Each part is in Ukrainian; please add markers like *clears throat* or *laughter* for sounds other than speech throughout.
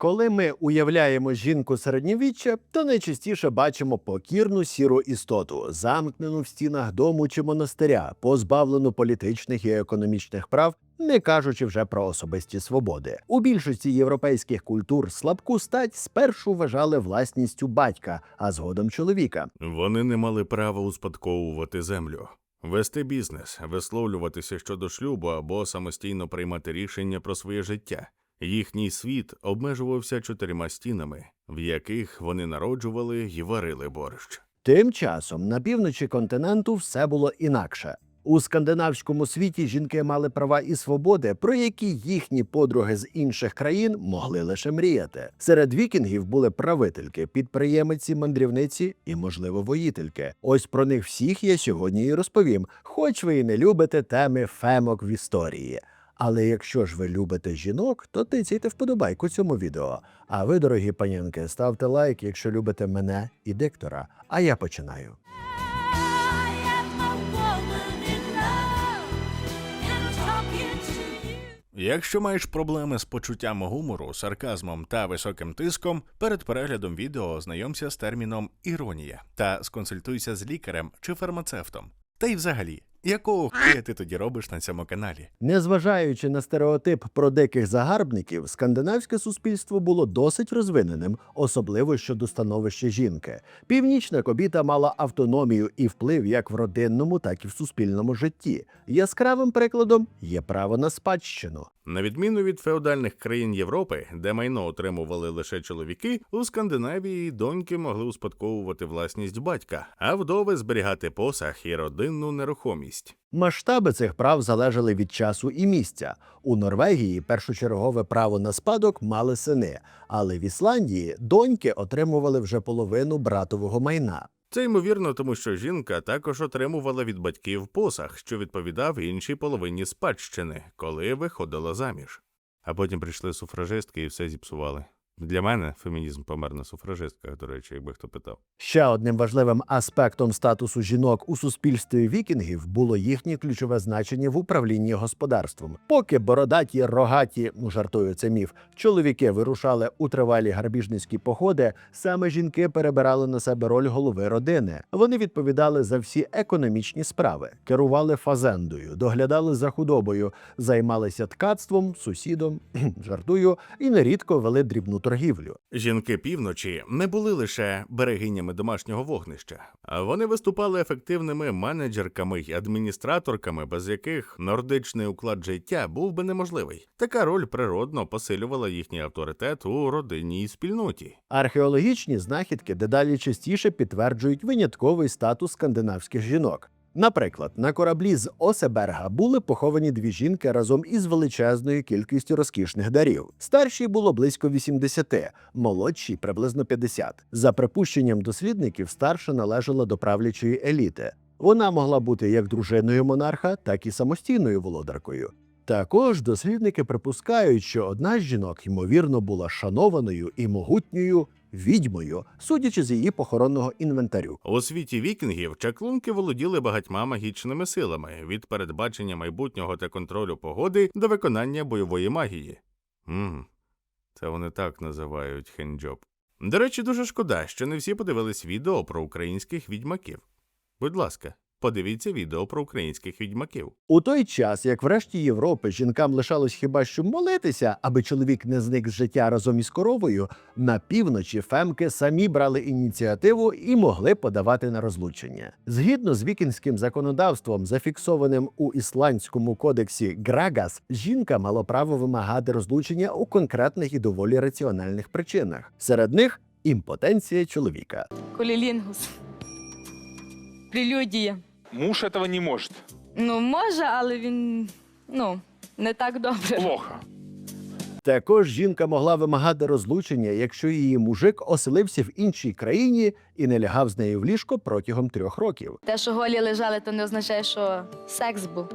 Коли ми уявляємо жінку середньовіччя, то найчастіше бачимо покірну сіру істоту, замкнену в стінах дому чи монастиря, позбавлену політичних і економічних прав, не кажучи вже про особисті свободи. У більшості європейських культур слабку стать спершу вважали власністю батька, а згодом чоловіка. Вони не мали права успадковувати землю, вести бізнес, висловлюватися щодо шлюбу або самостійно приймати рішення про своє життя. Їхній світ обмежувався чотирма стінами, в яких вони народжували і варили борщ. Тим часом на півночі континенту все було інакше. У скандинавському світі жінки мали права і свободи, про які їхні подруги з інших країн могли лише мріяти. Серед вікінгів були правительки, підприємиці, мандрівниці і, можливо, воїтельки. Ось про них всіх я сьогодні і розповім, хоч ви і не любите теми фемок в історії. Але якщо ж ви любите жінок, то тицяйте вподобайку цьому відео. А ви, дорогі панянки, ставте лайк, якщо любите мене і диктора. А я починаю. Якщо маєш проблеми з почуттям гумору, сарказмом та високим тиском, перед переглядом відео ознайомся з терміном іронія та сконсультуйся з лікарем чи фармацевтом. Та й взагалі, якого хуя ти тоді робиш на цьому каналі? Незважаючи на стереотип про диких загарбників, скандинавське суспільство було досить розвиненим, особливо щодо становища жінки. Північна кобіта мала автономію і вплив як в родинному, так і в суспільному житті. Яскравим прикладом є право на спадщину. На відміну від феодальних країн Європи, де майно отримували лише чоловіки, у Скандинавії доньки могли успадковувати власність батька, а вдови зберігати посаг і родинну нерухомість. Масштаби цих прав залежали від часу і місця. У Норвегії першочергове право на спадок мали сини, але в Ісландії доньки отримували вже половину братового майна. Це ймовірно, тому що жінка також отримувала від батьків посаг, що відповідав іншій половині спадщини, коли виходила заміж. А потім прийшли суфражистки і все зіпсували. Для мене фемінізм помер на суфражистках, до речі, якби хто питав. Ще одним важливим аспектом статусу жінок у суспільстві вікінгів було їхнє ключове значення в управлінні господарством. Поки бородаті, рогаті, ну жартую, це міф, чоловіки вирушали у тривалі грабіжницькі походи, саме жінки перебирали на себе роль голови родини. Вони відповідали за всі економічні справи, керували фазендою, доглядали за худобою, займалися ткацтвом, сусідом, *clears throat* жартую, і нерідко вели дрібну торгівлю. Жінки півночі не були лише берегинями домашнього вогнища, а вони виступали ефективними менеджерками й адміністраторками, без яких нордичний уклад життя був би неможливий. Така роль природно посилювала їхній авторитет у родинній спільноті. Археологічні знахідки дедалі частіше підтверджують винятковий статус скандинавських жінок. Наприклад, на кораблі з Осеберга були поховані дві жінки разом із величезною кількістю розкішних дарів. Старшій було близько 80, молодшій приблизно 50. За припущенням дослідників, старша належала до правлячої еліти. Вона могла бути як дружиною монарха, так і самостійною володаркою. Також дослідники припускають, що одна з жінок, ймовірно, була шанованою і могутньою відьмою, судячи з її похоронного інвентарю. У світі вікінгів чаклунки володіли багатьма магічними силами від передбачення майбутнього та контролю погоди до виконання бойової магії. Мм, це вони так називають хенджоб. До речі, дуже шкода, що не всі подивились відео про українських відьмаків. Будь ласка, подивіться відео про українських відьмаків. У той час, як в решті Європи жінкам лишалось хіба що молитися, аби чоловік не зник з життя разом із коровою, на півночі фемки самі брали ініціативу і могли подавати на розлучення. Згідно з вікінським законодавством, зафіксованим у ісландському кодексі Грагас, жінка мала право вимагати розлучення у конкретних і доволі раціональних причинах. Серед них імпотенція чоловіка. Колілінгус. Прелюдія. Муж этого не может. Ну, може, але він ну, не так добре. Плохо. Також жінка могла вимагати розлучення, якщо її мужик оселився в іншій країні і не лягав з нею в ліжко протягом трьох років. Те, що голі лежали, то не означає, що секс був.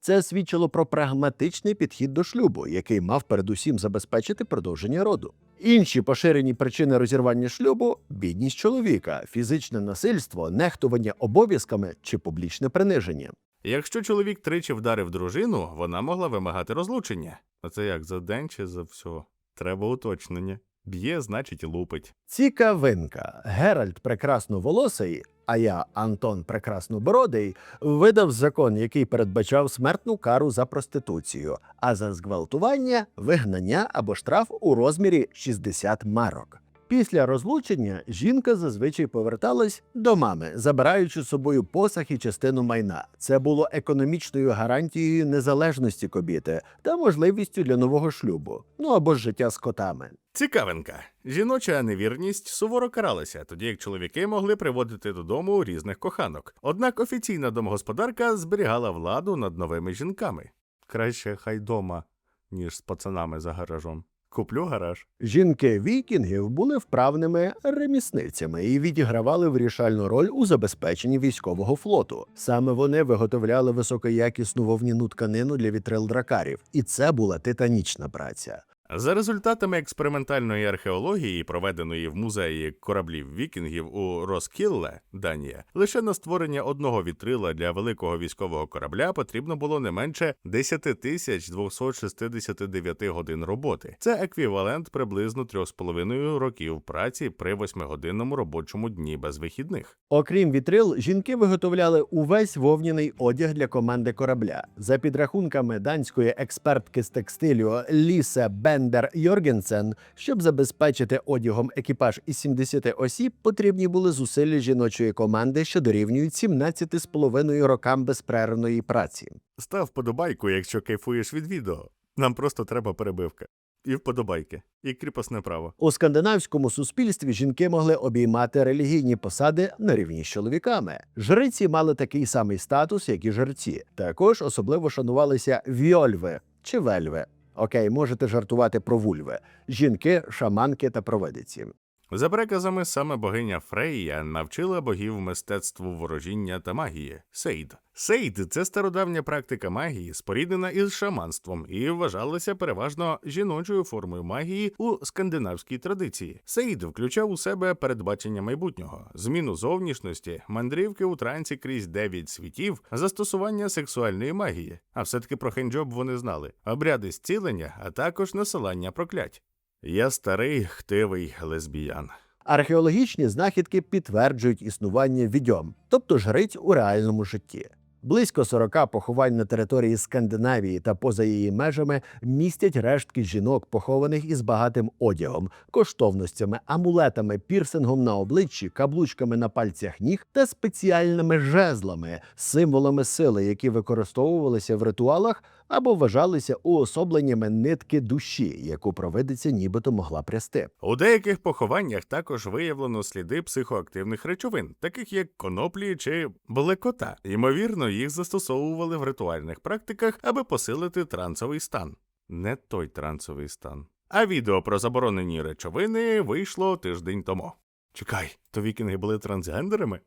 Це свідчило про прагматичний підхід до шлюбу, який мав передусім забезпечити продовження роду. Інші поширені причини розірвання шлюбу бідність чоловіка, фізичне насильство, нехтування обов'язками чи публічне приниження. Якщо чоловік тричі вдарив дружину, вона могла вимагати розлучення. А це як за день чи за всього? Треба уточнення. Б'є, значить, лупить. Цікавинка. Геральт прекрасно волосий, а я Антон Прекраснобородий, видав закон, який передбачав смертну кару за проституцію, а за зґвалтування вигнання або штраф у розмірі 60 марок. Після розлучення жінка зазвичай поверталась до мами, забираючи з собою посах і частину майна. Це було економічною гарантією незалежності кобіти та можливістю для нового шлюбу, ну або ж життя з котами. Цікавинка. Жіноча невірність суворо каралася, тоді як чоловіки могли приводити додому різних коханок. Однак офіційна домогосподарка зберігала владу над новими жінками. Краще хай дома, ніж з пацанами за гаражом. Куплю гараж. Жінки вікінгів були вправними ремісницями і відігравали вирішальну роль у забезпеченні військового флоту. Саме вони виготовляли високоякісну вовняну тканину для вітрил дракарів, і це була титанічна праця. За результатами експериментальної археології, проведеної в музеї кораблів вікінгів у Роскілле, Данія, лише на створення одного вітрила для великого військового корабля потрібно було не менше 10 тисяч 269 годин роботи. Це еквівалент приблизно 3,5 років праці при 8-годинному робочому дні без вихідних. Окрім вітрил, жінки виготовляли увесь вовняний одяг для команди корабля. За підрахунками данської експертки з текстилю Лісе Бендер Йоргенсен, щоб забезпечити одягом екіпаж із 70 осіб, потрібні були зусилля жіночої команди, що дорівнюють 17,5 рокам безперервної праці. Став вподобайку, якщо кайфуєш від відео. Нам просто треба перебивка. І вподобайки, і кріпосне право. У скандинавському суспільстві жінки могли обіймати релігійні посади на рівні з чоловіками. Жриці мали такий самий статус, як і жерці. Також особливо шанувалися вьольви чи вельви. Окей, можете жартувати про вульви, жінки, шаманки та провидиці. За переказами, саме богиня Фрейя навчила богів мистецтву ворожіння та магії Сейд. Сейд це стародавня практика магії, споріднена із шаманством, і вважалася переважно жіночою формою магії у скандинавській традиції. Сейд включав у себе передбачення майбутнього, зміну зовнішності, мандрівки у трансі крізь дев'ять світів, застосування сексуальної магії. А все-таки про хенджоб вони знали, обряди зцілення, а також насилання проклять. Я старий хтивий лесбіян. Археологічні знахідки підтверджують існування відьом, тобто жриць у реальному житті. Близько 40 поховань на території Скандинавії та поза її межами містять рештки жінок, похованих із багатим одягом, коштовностями, амулетами, пірсингом на обличчі, каблучками на пальцях ніг та спеціальними жезлами, символами сили, які використовувалися в ритуалах або вважалися уособленнями нитки душі, яку провидиця нібито могла прясти. У деяких похованнях також виявлено сліди психоактивних речовин, таких як коноплі чи блекота. Ймовірно, їх застосовували в ритуальних практиках, аби посилити трансовий стан. Не той трансовий стан. А відео про заборонені речовини вийшло тиждень тому. Чекай, то вікінги були трансгендерами?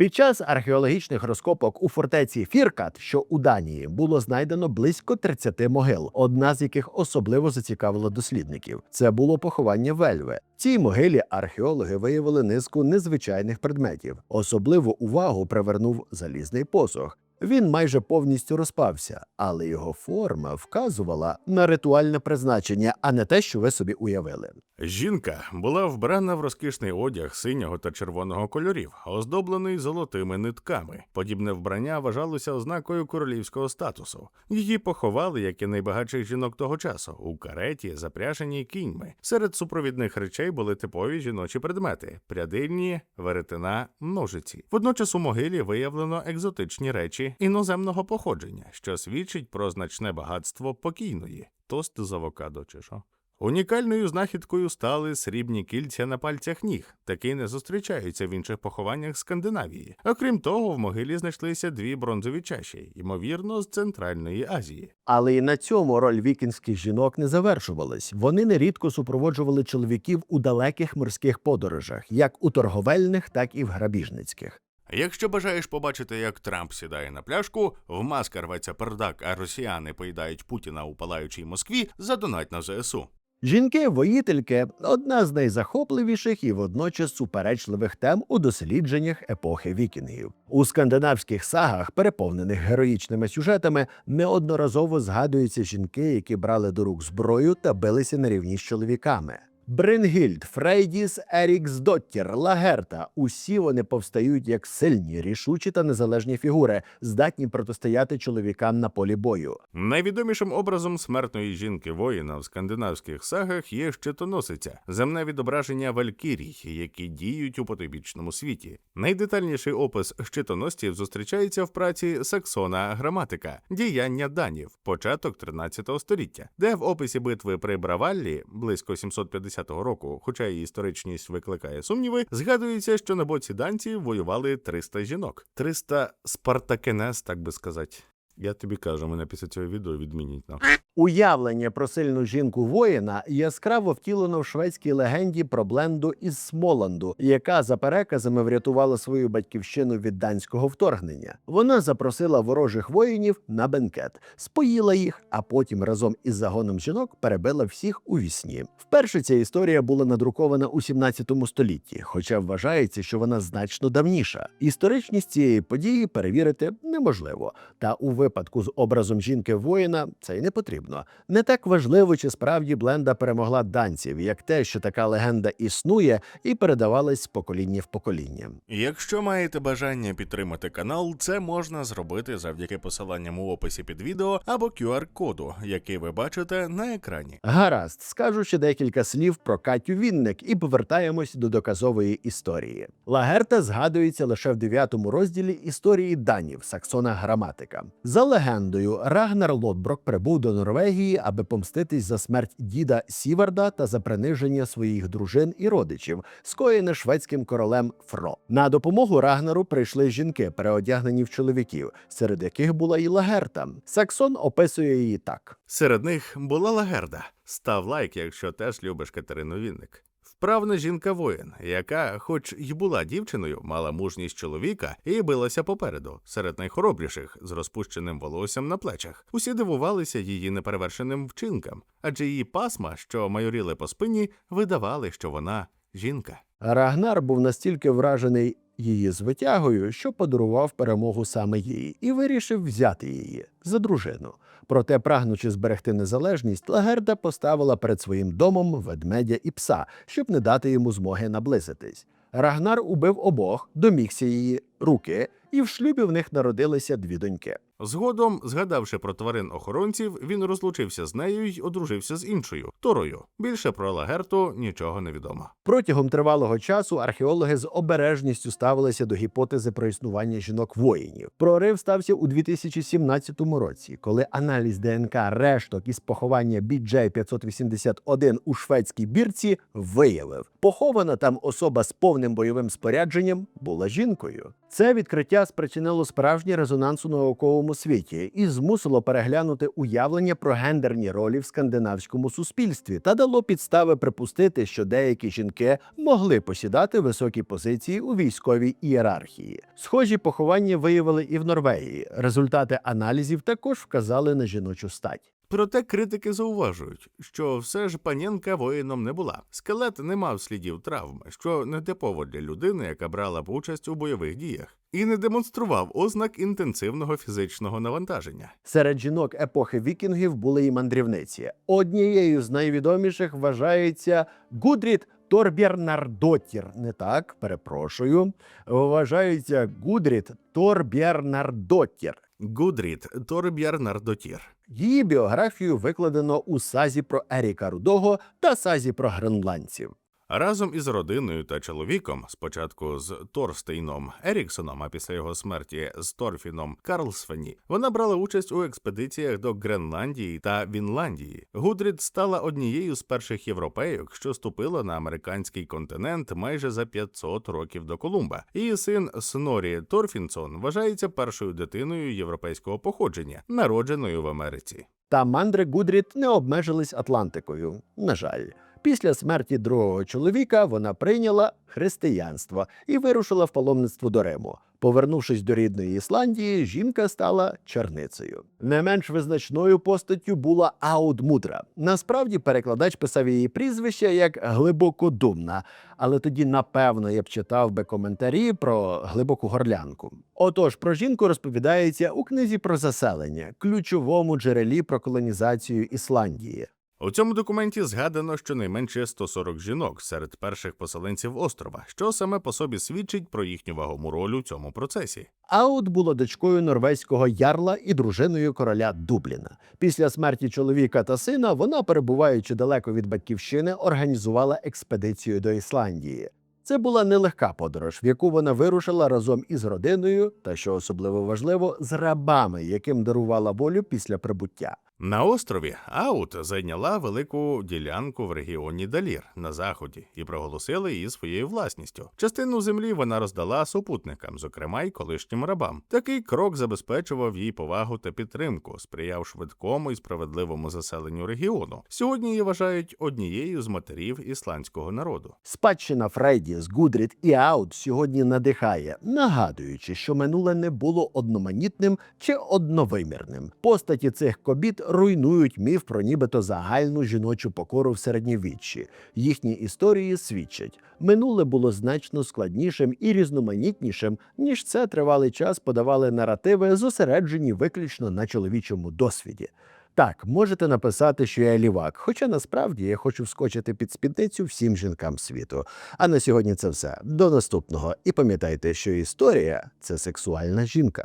Під час археологічних розкопок у фортеці Фіркат, що у Данії, було знайдено близько 30 могил, одна з яких особливо зацікавила дослідників. Це було поховання вельви. В цій могилі археологи виявили низку незвичайних предметів. Особливу увагу привернув залізний посох. Він майже повністю розпався, але його форма вказувала на ритуальне призначення, а не те, що ви собі уявили. Жінка була вбрана в розкішний одяг синього та червоного кольорів, оздоблений золотими нитками. Подібне вбрання вважалося ознакою королівського статусу. Її поховали, як і найбагатших жінок того часу, у кареті, запряженій кіньми. Серед супровідних речей були типові жіночі предмети: прядильні, веретена, ножиці. Водночас у могилі виявлено екзотичні речі іноземного походження, що свідчить про значне багатство покійної. Тост з авокадо чи що? Унікальною знахідкою стали срібні кільця на пальцях ніг. Такі не зустрічаються в інших похованнях Скандинавії. Окрім того, в могилі знайшлися дві бронзові чаші, ймовірно, з Центральної Азії. Але і на цьому роль вікінських жінок не завершувалась. Вони нерідко супроводжували чоловіків у далеких морських подорожах, як у торговельних, так і в грабіжницьких. Якщо бажаєш побачити, як Трамп сідає на пляшку, в маска рветься пердак, а росіяни поїдають Путіна у палаючій Москві, задонать на ЗСУ. Жінки-воїтельки одна з найзахопливіших і водночас суперечливих тем у дослідженнях епохи вікінгів. У скандинавських сагах, переповнених героїчними сюжетами, неодноразово згадуються жінки, які брали до рук зброю та билися на рівні з чоловіками. Брингільд, Фрейдіс, Еріксдоттір, Лагерта усі вони повстають як сильні, рішучі та незалежні фігури, здатні протистояти чоловікам на полі бою. Найвідомішим образом смертної жінки воїна в скандинавських сагах є щитоносиця, земне відображення валькірій, які діють у потойбічному світі. Найдетальніший опис щитоносців зустрічається в праці Саксона Граматика, діяння данів, початок 13 століття, де в описі битви при Браваллі близько 750 року, хоча її історичність викликає сумніви, згадується, що на боці данців воювали 300 жінок, 300 спартакенес, так би сказати. Я тобі кажу, мене після цього відео відмінять на. Уявлення про сильну жінку воїна яскраво втілено в шведській легенді про Бленду із Смоланду, яка за переказами врятувала свою батьківщину від данського вторгнення. Вона запросила ворожих воїнів на бенкет, споїла їх, а потім разом із загоном жінок перебила всіх у вісні. Вперше ця історія була надрукована у 17 столітті, хоча вважається, що вона значно давніша. Історичність цієї події перевірити неможливо. Та у випадку з образом жінки воїна це й не потрібно. Не так важливо, чи справді Бленда перемогла данців, як те, що така легенда існує і передавалась з покоління в покоління. Якщо маєте бажання підтримати канал, це можна зробити завдяки посиланням у описі під відео або QR-коду, який ви бачите на екрані. Гаразд, скажу ще декілька слів про Катю Вінник і повертаємось до доказової історії. Лагерта згадується лише в 9 розділі історії данів Саксона Граматика. За легендою, Рагнар Лотброк прибув до Норвегії, аби помститись за смерть діда Сіварда та за приниження своїх дружин і родичів, скоєне шведським королем Фро. На допомогу Рагнару прийшли жінки, переодягнені в чоловіків, серед яких була і Лагерта. Саксон описує її так. Серед них була Лагерда. Став лайк, якщо теж любиш Катерину Вінник. Вправна жінка воїн, яка, хоч й була дівчиною, мала мужність чоловіка і билася попереду, серед найхоробріших, з розпущеним волоссям на плечах. Усі дивувалися її неперевершеним вчинкам, адже її пасма, що майоріли по спині, видавали, що вона жінка. Рагнар був настільки вражений її звитягою, що подарував перемогу саме їй і вирішив взяти її за дружину. Проте, прагнучи зберегти незалежність, Лагерда поставила перед своїм домом ведмедя і пса, щоб не дати йому змоги наблизитись. Рагнар убив обох, домігся її руки, і в шлюбі в них народилися дві доньки. Згодом, згадавши про тварин охоронців, він розлучився з нею й одружився з іншою Торою. Більше про Лагерту нічого не відомо. Протягом тривалого часу археологи з обережністю ставилися до гіпотези про існування жінок-воїнів. Прорив стався у 2017 році, коли аналіз ДНК решток із поховання BJ-581 у шведській бірці виявив, похована там особа з повним бойовим спорядженням була жінкою. Це відкриття спричинило справжній резонанс у науковому світі і змусило переглянути уявлення про гендерні ролі в скандинавському суспільстві та дало підстави припустити, що деякі жінки могли посідати високі позиції у військовій ієрархії. Схожі поховання виявили і в Норвегії. Результати аналізів також вказали на жіночу стать. Проте критики зауважують, що все ж панінка воїном не була. Скелет не мав слідів травм, що не типово для людини, яка брала б участь у бойових діях, і не демонстрував ознак інтенсивного фізичного навантаження. Серед жінок епохи вікінгів були і мандрівниці. Однією з найвідоміших вважається Гудрід Торбєрнардотір. Не так, перепрошую. Вважається Гудрід Торбєрнардотір. Гудрід Торб'ярнардотір. Її біографію викладено у сазі про Еріка Рудого та сазі про гренландців. Разом із родиною та чоловіком, спочатку з Торстейном Еріксоном, а після його смерті з Торфіном Карлсфені, вона брала участь у експедиціях до Гренландії та Вінландії. Гудрід стала однією з перших європейок, що ступила на американський континент майже за 500 років до Колумба. Її син Снорі Торфінсон вважається першою дитиною європейського походження, народженою в Америці. Та мандри Гудрід не обмежились Атлантикою. На жаль, після смерті другого чоловіка вона прийняла християнство і вирушила в паломництво до Риму. Повернувшись до рідної Ісландії, жінка стала черницею. Не менш визначною постаттю була Аудмудра. Насправді перекладач писав її прізвище як глибокодумна, але тоді, напевно, я б читав би коментарі про глибоку горлянку. Отож, про жінку розповідається у книзі про заселення, ключовому джерелі про колонізацію Ісландії. У цьому документі згадано щонайменше 140 жінок серед перших поселенців острова, що саме по собі свідчить про їхню вагому роль у цьому процесі. Аут була дочкою норвезького ярла і дружиною короля Дубліна. Після смерті чоловіка та сина вона, перебуваючи далеко від батьківщини, організувала експедицію до Ісландії. Це була нелегка подорож, в яку вона вирушила разом із родиною та, що особливо важливо, з рабами, яким дарувала волю після прибуття. На острові Аут зайняла велику ділянку в регіоні Далір на заході і проголосила її своєю власністю. Частину землі вона роздала супутникам, зокрема й колишнім рабам. Такий крок забезпечував їй повагу та підтримку, сприяв швидкому і справедливому заселенню регіону. Сьогодні її вважають однією з матерів ісландського народу. Спадщина Фрейді з Гудрід і Аут сьогодні надихає, нагадуючи, що минуле не було одноманітним чи одновимірним. Постаті цих кобіт руйнують міф про нібито загальну жіночу покору в середньовіччі. Їхні історії свідчать, минуле було значно складнішим і різноманітнішим, ніж це тривалий час подавали наративи, зосереджені виключно на чоловічому досвіді. Так, можете написати, що я лівак, хоча насправді я хочу вскочити під спідницю всім жінкам світу. А на сьогодні це все. До наступного. І пам'ятайте, що історія це сексуальна жінка.